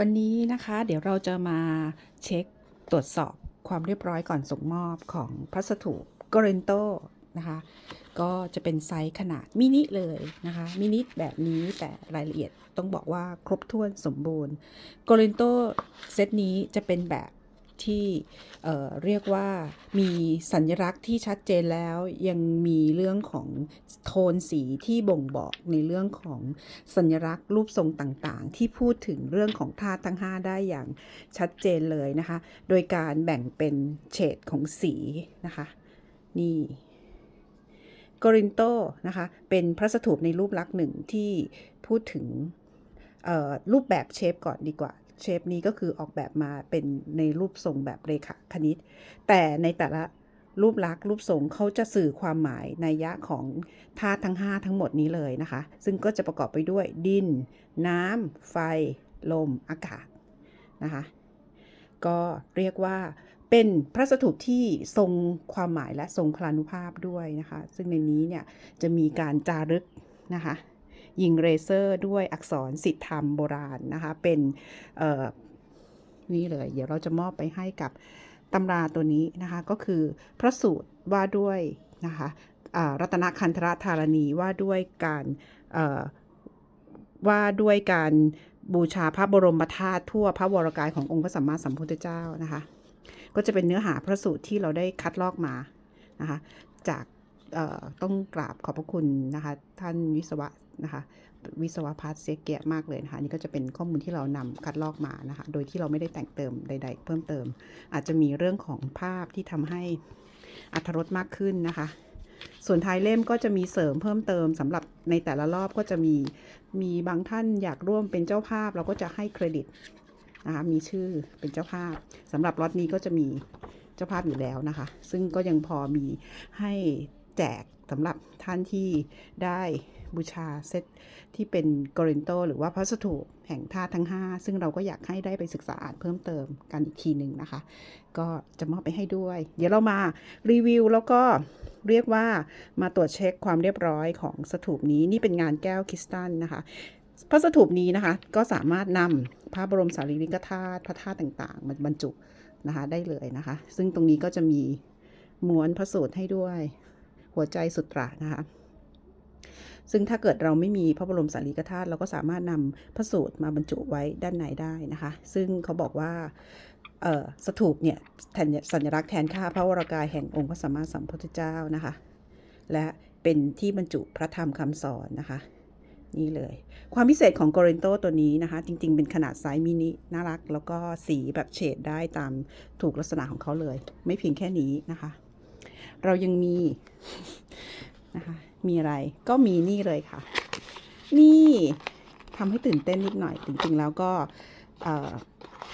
วันนี้นะคะเดี๋ยวเราจะมาเช็คตรวจสอบความเรียบร้อยก่อนส่งมอบของพัสดุกร e นโตนะคะก็จะเป็นไซส์ขนาดมินิเลยนะคะมินิแบบนี้แต่รายละเอียดต้องบอกว่าครบถ้วนสมบูรณ์กร e นโตเซตนี้จะเป็นแบบ ที่เเรียกว่ามีสัญลักษณ์ที่ชัดเจนแล้วยังมีเรื่องของโทนสีที่บ่งบอกในเรื่องของสัญลักษณ์รูปทรงต่างๆ ที่พูดถึงเรื่องของธาตุทั้ง 5 ได้อย่างชัดเจนเลยนะคะ โดยการแบ่งเป็นเฉดของสีนะคะ นี่กรินโตนะคะ เป็นพระสถูปในรูปลักษณ์หนึ่งที่พูดถึงรูปแบบเชฟก่อนดีกว่า เชฟนี้ก็คือออกแบบมาเป็นในรูปทรงแบบเรขาคณิต แต่ในแต่ละรูปลักษณ์รูปทรงเขาจะสื่อความหมายในยยะของธาตุทั้ง 5 ทั้งหมดนี้เลยนะคะ ซึ่งก็จะประกอบไปด้วยดิน น้ำ ไฟ ลม อากาศนะคะ ก็เรียกว่าเป็นพระสถูปที่ทรงความหมายและทรงพลานุภาพด้วยนะคะ ซึ่งในนี้เนี่ยจะมีการจารึกนะคะ ยิงเรเซอร์ด้วยอักษรสิทธธรรมโบราณนะคะ เป็นนี่เลย เดี๋ยวเราจะมอบไปให้กับตำราตัวนี้นะคะ ก็คือพระสูตรว่าด้วยนะคะรัตนคันธรธารณีว่าด้วยการว่าด้วยการบูชาพระบรมธาตุทั่วพระวรกายขององค์พระสัมมาสัมพุทธเจ้านะคะ ก็จะเป็นเนื้อหาพระสูตรที่เราได้คัดลอกมานะคะจาก ต้องกราบขอบพระคุณนะคะ ท่านวิศวะนะคะ วิศวพัฒน์เสียเกียรติมากเลยนะคะนี่ก็จะเป็นข้อมูลที่เรานำคัดลอกมานะคะ โดยที่เราไม่ได้แต่งเติมใด ๆ เพิ่มเติม อาจจะมีเรื่องของภาพที่ทำให้อัธรสมากขึ้นนะคะ ส่วนท้ายเล่มก็จะมีเสริมเพิ่มเติมสำหรับในแต่ละรอบก็จะมีมีบางท่านอยากร่วมเป็นเจ้าภาพ เราก็จะให้เครดิตนะคะมีชื่อเป็นเจ้าภาพสำหรับล็อตนี้ก็จะมีเจ้าภาพอยู่แล้วนะคะ ซึ่งก็ยังพอมีให้ แจกสำหรับท่านที่ได้บูชาเซตที่เป็นกรินโต หรือว่าพระสถูปแห่งธาตุทั้ง 5 ซึ่งเราก็อยากให้ได้ไปศึกษาอ่านเพิ่มเติมกันอีกทีหนึ่งนะคะ ก็จะมอบไปให้ด้วย เดี๋ยวเรามารีวิวแล้วก็เรียกว่ามาตรวจเช็คความเรียบร้อยของสถูปนี้นี่เป็นงานแก้วคริสตัลนะคะพระสถูปนี้นะคะ ก็สามารถนำพระบรมสารีริกธาตุพระธาตุต่างๆมาบรรจุนะคะได้เลยนะคะ ซึ่งตรงนี้ก็จะมีม้วนพระสูตรให้ด้วย หัวใจสุตรานะคะซึ่งถ้าเกิดเราไม่มีพระบรมสารีริกธาตุเราก็สามารถนำพระสูตรมาบรรจุไว้ด้านในได้นะคะ ซึ่งเขาบอกว่าสถูปเนี่ยสัญลักษณ์แทนค่าพระวรากายแห่งองค์พระสัมมาสัมพุทธเจ้านะคะ และเป็นที่บรรจุพระธรรมคำสอนนะคะนี่เลย ความพิเศษของโกเรนโตตัวนี้นะคะ จริง ๆ เป็นขนาดไซส์มินิน่ารัก แล้วก็สีแบบเฉดได้ตามถูกลักษณะของเขาเลย ไม่เพียงแค่นี้นะคะ เรายังมีนะคะมีอะไรก็มีนี่เลยค่ะ นี่ทำให้ตื่นเต้นนิดหน่อยจริงๆแล้วก็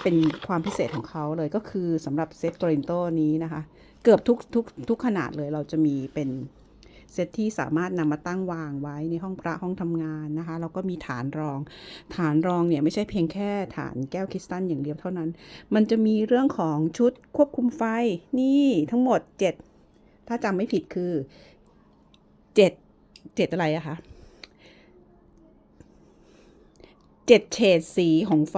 เป็นความพิเศษของเขาเลยก็คือสำหรับเซตโกเรนโตนี้นะคะ เกือบทุกทุกทุกขนาดเลยเราจะมีเป็นเซตที่สามารถนำมาตั้งวางไว้ในห้องพระห้องทำงานนะคะแล้วก็มีฐานรอง ฐานรองเนี่ยไม่ใช่เพียงแค่ฐานแก้วคริสตัลอย่างเดียวเท่านั้น มันจะมีเรื่องของชุดควบคุมไฟนี่ทั้งหมด 7 ถ้าจำไม่ผิดคือ7 7อะไรอะคะเจ็ดเฉดสีของไฟ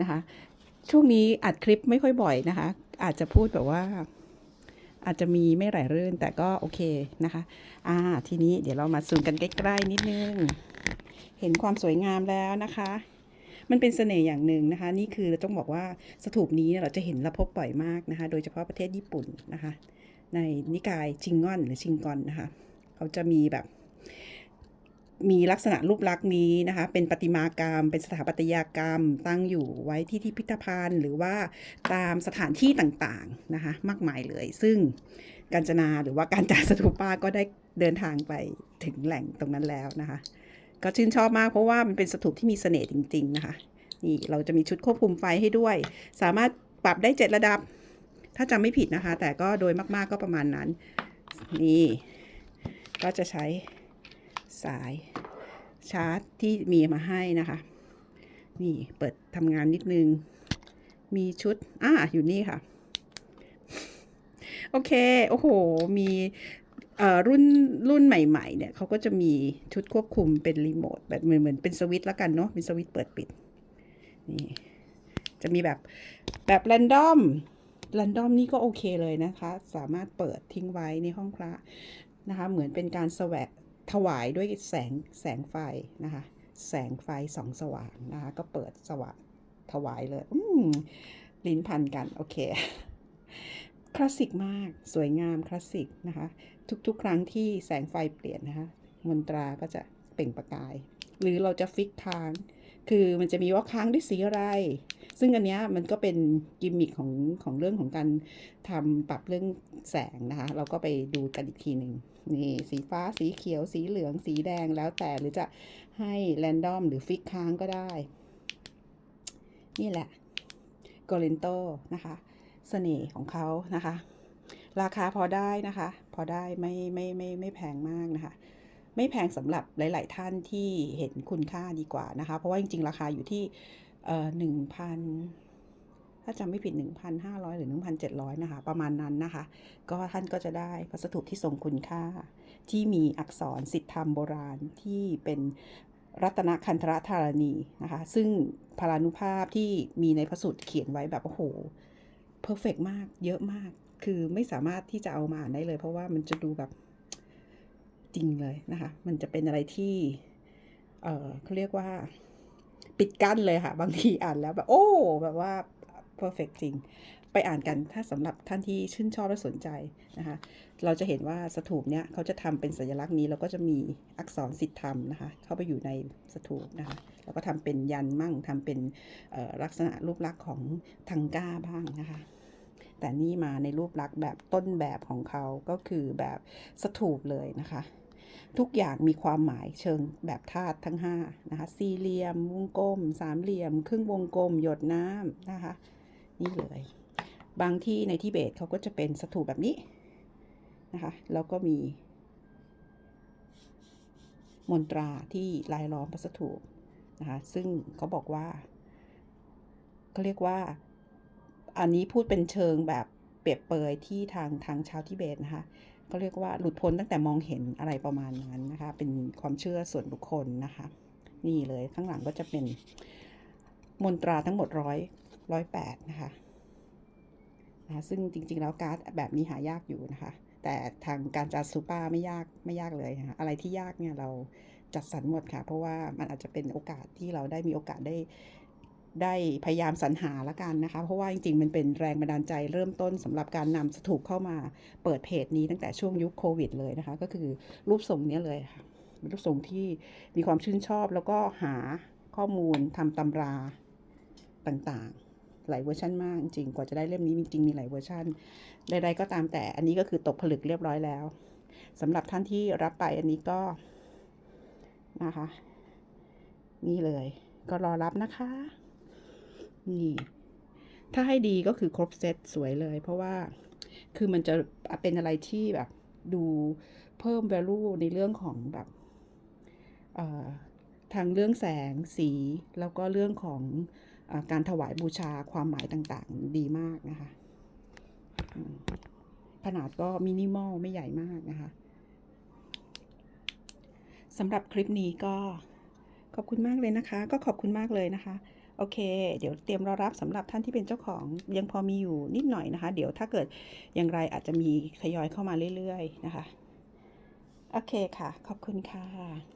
นะคะ ช่วงนี้อัดคลิปไม่ค่อยบ่อยนะคะ อาจจะพูดแบบว่า อาจจะมีไม่ไหลรื่นแต่ก็โอเคนะคะ อ่า ทีนี้เดี๋ยวเรามาซูมกันใกล้ ๆ นิดนึง เห็นความสวยงามแล้วนะคะ มันเป็นเสน่ห์อย่างหนึ่งนะคะ นี่คือต้องบอกว่าสถูปนี้เราจะเห็นและพบบ่อยมากนะคะ โดยเฉพาะประเทศญี่ปุ่นนะคะ ในนิกายชิงงอนหรือชิงกอนนะคะ เขาจะมีแบบ มีลักษณะรูปลักษณ์นี้นะคะ เป็นประติมากรรม เป็นสถาปัตยกรรม ตั้งอยู่ไว้ที่ที่พิพิธภัณฑ์ หรือว่าตามสถานที่ต่างๆนะคะ มากมายเลย ซึ่งกาญจนาหรือว่าการจาสถูปาก็ได้เดินทางไปถึงแหล่งตรงนั้นแล้วนะคะ ก็ชื่นชอบมากเพราะว่ามันเป็นสถูปที่มีเสน่ห์จริง ๆ นะคะนี่เราจะมีชุดควบคุมไฟให้ด้วย สามารถปรับได้เจ็ดระดับ ถ้าจำไม่ผิดนะคะ แต่ก็โดยมากๆก็ประมาณนั้น นี่ ก็จะใช้สายชาร์จที่มีมาให้นะคะ นี่เปิดทำงานนิดนึง มีชุด อ่าอยู่นี่ค่ะ โอเค โอ้โห มี รุ่นรุ่นใหม่ๆเนี่ยเขาก็จะมีชุดควบคุมเป็นรีโมทแบบเหมือนเหมือนเป็นสวิตช์แล้วกันเนาะเป็นสวิตช์เปิดปิดนี่จะมีแบบแบบแรนดอมแรนดอมนี่ก็โอเคเลยนะคะ สามารถเปิดทิ้งไว้ในห้องพระนะคะ เหมือนเป็นการสวะถวายด้วยแสงแสงไฟนะคะ แสงไฟสองสว่างนะคะ ก็เปิดสว่างถวายเลย อืมลิ้นพันกัน โอเค คลาสสิกมาก สวยงามคลาสสิกนะคะ ทุกๆ ครั้งที่แสงไฟเปลี่ยนนะคะ มนตราก็จะเปล่งประกาย หรือเราจะฟิกค้าง คือมันจะมีว่าค้างด้วยสีอะไร ซึ่งอันนี้มันก็เป็นกิมมิคของของเรื่องของการทำปรับเรื่องแสงนะคะ เราก็ไปดูกันอีกทีหนึ่งนี่สีฟ้าสีเขียว สีเหลืองสีแดงแล้วแต่หรือจะให้แรนดอมหรือฟิกค้างก็ได้ นี่แหละโกเลนโตนะคะ เสน่ห์ของเขานะคะ ราคาพอได้นะคะ พอได้ไม่ไม่ไม่ไม่แพงมากนะคะ ไม่แพงสำหรับหลาย ๆ ท่านที่เห็นคุณค่าดีกว่านะคะ เพราะว่าจริง ๆ ราคาอยู่ที่เอ่อหนึ่งพันถ้าจำไม่ผิด 1,500 หรือ 1,700 นะคะ ประมาณนั้นนะคะ ก็ท่านก็จะได้วัสดุที่ทรงคุณค่า ที่มีอักษรสิทธธรรมโบราณที่เป็นรัตนคันธรธารณีนะคะ ซึ่งพลานุภาพที่มีในพระสูตรเขียนไว้แบบ โอ้โห เพอร์เฟกมาก เยอะมาก คือไม่สามารถที่จะเอามาอ่านได้เลย เพราะว่ามันจะดูแบบจริงเลยนะคะ มันจะเป็นอะไรที่ เออเขาเรียกว่า ปิดกั้นเลยค่ะ บางทีอ่านแล้วแบบโอ้แบบว่า perfect จริง ไปอ่านกันถ้าสำหรับท่านที่ชื่นชอบและสนใจนะคะ เราจะเห็นว่าสถูปเนี้ยเขาจะทำเป็นสัญลักษณ์นี้ แล้วก็จะมีอักษรสิทธิธรรมนะคะ เข้าไปอยู่ในสถูปนะคะแล้วก็ทำเป็นยันมั่งทำเป็นลักษณะรูปลักษณ์ของทังก้าบ้างนะคะ แต่นี่มาในรูปลักษณ์แบบต้นแบบของเขาก็คือแบบสถูปเลยนะคะ ทุกอย่างมีความหมายเชิงแบบธาตุทั้ง5นะคะสี่เหลี่ยม วงกลม สามเหลี่ยม ครึ่งวงกลม หยดน้ำนะคะ นี่เลย บางที่ในทิเบตเขาก็จะเป็นสถูปแบบนี้นะคะ แล้วก็มีมนตราที่ลายล้อมพระสถูปนะคะ ซึ่งเขาบอกว่าเขาเรียกว่า อันนี้พูดเป็นเชิงแบบเปรียบเปยที่ทางทางชาวทิเบตนะคะก็เรียกว่าหลุดพ้นตั้งแต่มองเห็นอะไรประมาณนั้นนะคะ เป็นความเชื่อส่วนบุคคลนะคะ นี่เลยข้างหลังก็จะเป็นมนตราทั้งหมดร้อยร้อยแปดนะคะนะซึ่งจริงๆแล้วการ์ดแบบนี้หายากอยู่นะคะ แต่ทางการจัดซูเปอร์ไม่ยากไม่ยากเลยนะคะอะไรที่ยากเนี่ยเราจัดสรรหมดค่ะ เพราะว่ามันอาจจะเป็นโอกาสที่เราได้มีโอกาสได้ ได้พยายามสรรหาละกันนะคะ เพราะว่าจริงๆ มันเป็นแรงบันดาลใจเริ่มต้นสำหรับการนำสถูปเข้ามาเปิดเพจนี้ตั้งแต่ช่วงยุคโควิดเลยนะคะ ก็คือรูปทรงนี้เลยค่ะเป็นรูปทรงที่มีความชื่นชอบแล้วก็หาข้อมูลทำตำราต่างๆ หลายเวอร์ชันมากจริงกว่าจะได้เล่มนี้จริงๆมีหลายเวอร์ชันใดๆก็ตามแต่อันนี้ก็คือตกผลึกเรียบร้อยแล้วสำหรับท่านที่รับไปอันนี้ก็นะคะ นี่เลย ก็รอรับนะคะ นี่ ถ้าให้ดีก็คือครบเซตสวยเลย เพราะว่าคือมันจะเป็นอะไรที่แบบ ดูเพิ่ม value ในเรื่องของแบบทางเรื่องแสงสี แล้วก็เรื่องของอการถวายบูชาความหมายต่างๆ ดีมากนะคะขนาดก็มินิมอลไม่ใหญ่มากนะคะสำหรับคลิปนี้ก็ขอบคุณมากเลยนะคะ ก็ขอบคุณมากเลยนะคะ โอเค เดี๋ยวเตรียมรอรับสำหรับท่านที่เป็นเจ้าของยังพอมีอยู่นิดหน่อยนะคะ เดี๋ยวถ้าเกิดอย่างไรอาจจะมีทยอยเข้ามาเรื่อย ๆ นะคะ โอเคค่ะ ขอบคุณค่ะ